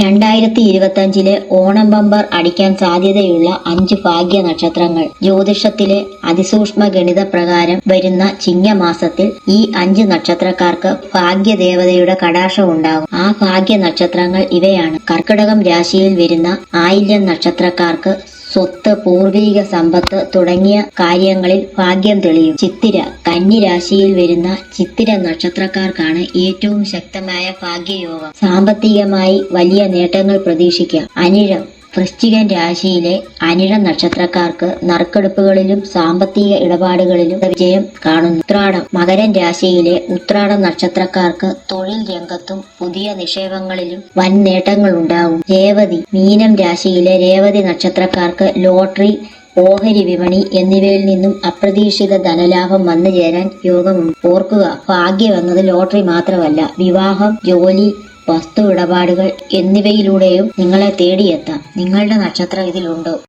രണ്ടായിരത്തി ഇരുപത്തി അഞ്ചിലെ ഓണം ബമ്പർ അടിക്കാൻ സാധ്യതയുള്ള അഞ്ച് ഭാഗ്യ നക്ഷത്രങ്ങൾ. ജ്യോതിഷത്തിലെ അതിസൂക്ഷ്മ ഗണിത പ്രകാരം വരുന്ന ചിങ്ങമാസത്തിൽ ഈ അഞ്ച് നക്ഷത്രക്കാർക്ക് ഭാഗ്യദേവതയുടെ കടാക്ഷം ഉണ്ടാകും. ആ ഭാഗ്യ നക്ഷത്രങ്ങൾ ഇവയാണ്. കർക്കിടകം രാശിയിൽ വരുന്ന ആയില്യം നക്ഷത്രക്കാർക്ക് സ്വത്ത് പൂർവീക സമ്പത്ത് തുടങ്ങിയ കാര്യങ്ങളിൽ ഭാഗ്യം തെളിയും. ചിത്തിര കന്നിരാശിയിൽ വരുന്ന ചിത്തിര നക്ഷത്രക്കാർക്കാണ് ഏറ്റവും ശക്തമായ ഭാഗ്യയോഗം. സാമ്പത്തികമായി വലിയ നേട്ടങ്ങൾ പ്രതീക്ഷിക്കാം. അനിഴം വൃശ്ചികൻ രാശിയിലെ അനിഴ നക്ഷത്രക്കാർക്ക് നറുക്കെടുപ്പുകളിലും സാമ്പത്തിക ഇടപാടുകളിലും വിജയം കാണുന്നു. ഉത്രാടം. മകരൻ രാശിയിലെ ഉത്രാട നക്ഷത്രക്കാർക്ക് തൊഴിൽ രംഗത്തും പുതിയ നിക്ഷേപങ്ങളിലും വൻ നേട്ടങ്ങൾ ഉണ്ടാകും. രേവതി. മീനം രാശിയിലെ രേവതി നക്ഷത്രക്കാർക്ക് ലോട്ടറി ഓഹരി വിപണി എന്നിവയിൽ നിന്നും അപ്രതീക്ഷിത ധനലാഭം വന്നു ചേരാൻ യോഗമുണ്ട്. ഓർക്കുക ഭാഗ്യം എന്നത് ലോട്ടറി മാത്രമല്ല. വിവാഹം ജോലി വസ്തു ഇടപാടുകൾ എന്നിവയിലൂടെയും നിങ്ങളെ തേടിയെത്താം. നിങ്ങളുടെ നക്ഷത്രം ഇതിലുണ്ടോ